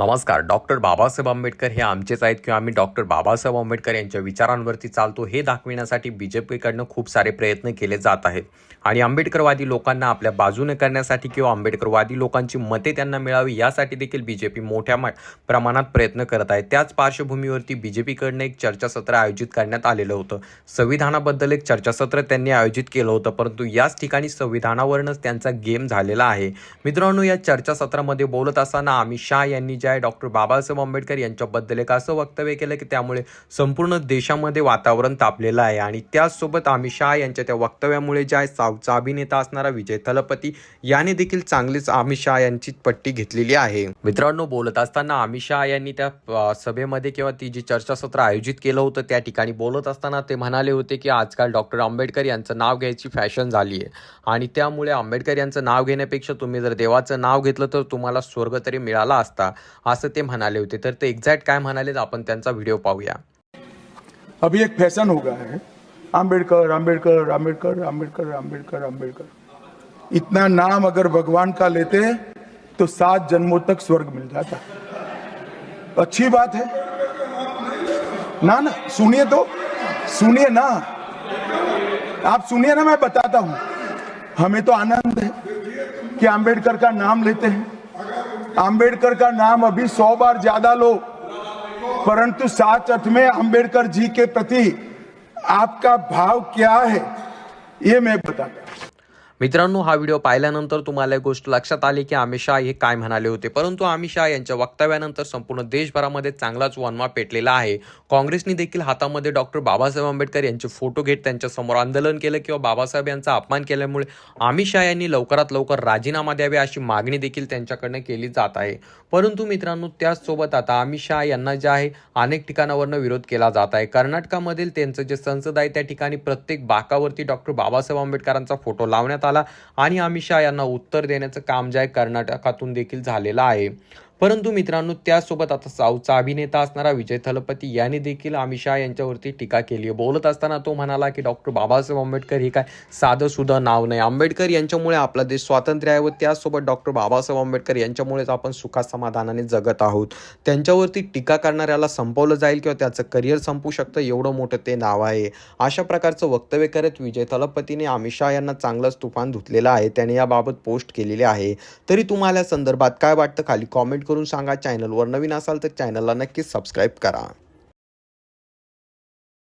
नमस्कार डॉक्टर बाबासाहेब आंबेडकर हे आमचेच आहेत किंवा आम्ही डॉक्टर बाबासाहेब आंबेडकर यांच्या विचारांवरती चालतो. हे दाखविण्यासाठी बी जे पीकडनं खूप सारे प्रयत्न केले जात आहेत. आणि आंबेडकरवादी लोकांना आपल्या बाजूने करण्यासाठी किंवा आंबेडकरवादी लोकांची मते त्यांना मिळावी यासाठी देखील बी जे पी मोठ्या प्रमाणात प्रयत्न करत आहे. त्याच पार्श्वभूमीवरती बी जे पीकडनं एक चर्चासत्र आयोजित करण्यात आलेलं होतं. संविधानाबद्दल एक चर्चासत्र त्यांनी आयोजित केलं होतं परंतु याच ठिकाणी संविधानावरूनच त्यांचा गेम झालेला आहे. मित्रांनो या चर्चासत्रामध्ये बोलत असताना अमित शाह यांनी ज्या आहे. डॉक्टर बाबासाहेब आंबेडकर यांच्याबद्दल एक असं वक्तव्य केलं की त्यामुळे संपूर्ण देशामध्ये वातावरण तापलेलं आहे. आणि त्याचसोबत अमित शहा यांच्या त्या वक्तव्यामुळे जे आहे साऊथचा अभिनेता असणारा विजय थलपती याने देखील चांगलीच अमित शहा यांची पट्टी घेतलेली आहे. मित्रांनो बोलत असताना अमित शहा यांनी त्या सभेमध्ये किंवा ती जी चर्चासत्र आयोजित केलं होतं त्या ठिकाणी बोलत असताना ते म्हणाले होते की आजकाल डॉक्टर आंबेडकर यांचं नाव घ्यायची फॅशन झाली आहे. आणि त्यामुळे आंबेडकर यांचं नाव घेण्यापेक्षा तुम्ही जर देवाचं नाव घेतलं तर तुम्हाला स्वर्ग तरी मिळाला असता. असं ते होते. तर ते एक्झॅक्ट काय म्हणाले आपण त्यांचा व्हिडिओ पाहूया. अभी एक फ़ैशन हो गया है. आम्बेडकर आम्बेडकर आम्बेडकर आम्बेडकर आम्बेडकर आम्बेडकर इतना नाम अगर भगवान का लेते तो सात जन्मों तक स्वर्ग मिल जाता. अच्छी बात है। ना ना, सुनिए तो। सुनिए ना। आप सुनिए ना, मैं बताता हूँ। हमें तो आनंद है कि आम्बेडकर का नाम लेते हैं। आम्बेडकर का नाम अभी सौ बार ज़्यादा लो, परंतु सात अर्थ में अंबेडकर जी के प्रति आपका भाव क्या है, ये मैं बताता मित्रांनो हा व्हिडिओ पाहिल्यानंतर तुम्हाला एक गोष्ट लक्षात आली की अमित शहा हे काय म्हणाले होते? परंतु अमित शहा यांच्या वक्तव्यानंतर संपूर्ण देशभरामध्ये चांगलाच वनवा पेटलेला आहे. काँग्रेसने देखील हातामध्ये डॉक्टर बाबासाहेब आंबेडकर यांचे फोटो घेत त्यांच्यासमोर आंदोलन केलं किंवा बाबासाहेब यांचा अपमान केल्यामुळे अमित शहा यांनी लवकरात लवकर राजीनामा द्यावे अशी मागणी देखील त्यांच्याकडनं केली जात आहे. परंतु मित्रांनो त्याचसोबत आता अमित शहा यांना जे आहे अनेक ठिकाणावरनं विरोध केला जात आहे. कर्नाटकामधील त्यांचं जे संसद आहे त्या ठिकाणी प्रत्येक बाकावरती डॉक्टर बाबासाहेब आंबेडकरांचा फोटो लावण्यात आला. आणि अमित शहा यांना उत्तर देण्याचं काम जे आहे कर्नाटकातून देखील झालेलं आहे. परंतु मित्रांनो त्यासोबत आता साऊथचा अभिनेता असणारा विजय थलपती याने देखील अमित शहा यांच्यावरती टीका केली आहे. बोलत असताना तो म्हणाला की डॉक्टर बाबासाहेब आंबेडकर हे काय साधं सुद्धा नाव नाही. आंबेडकर यांच्यामुळे आपला देश स्वातंत्र्य आहे व त्याचसोबत डॉक्टर बाबासाहेब आंबेडकर यांच्यामुळेच आपण सुखा समाधानाने जगत आहोत. त्यांच्यावरती टीका करणाऱ्याला संपवलं जाईल किंवा त्याचं करिअर संपू शकतं एवढं मोठं ते नाव आहे. अशा प्रकारचं वक्तव्य करत विजय थलपतीने अमित शहा यांना चांगलंच तुफान धुतलेलं आहे. त्याने याबाबत पोस्ट केलेली आहे. तरी तुम्हाला संदर्भात काय वाटतं? खाली कॉमेंट करून सांगा चॅनलवर नवीन असाल तर चॅनलला नक्कीच सबस्क्राईब करा.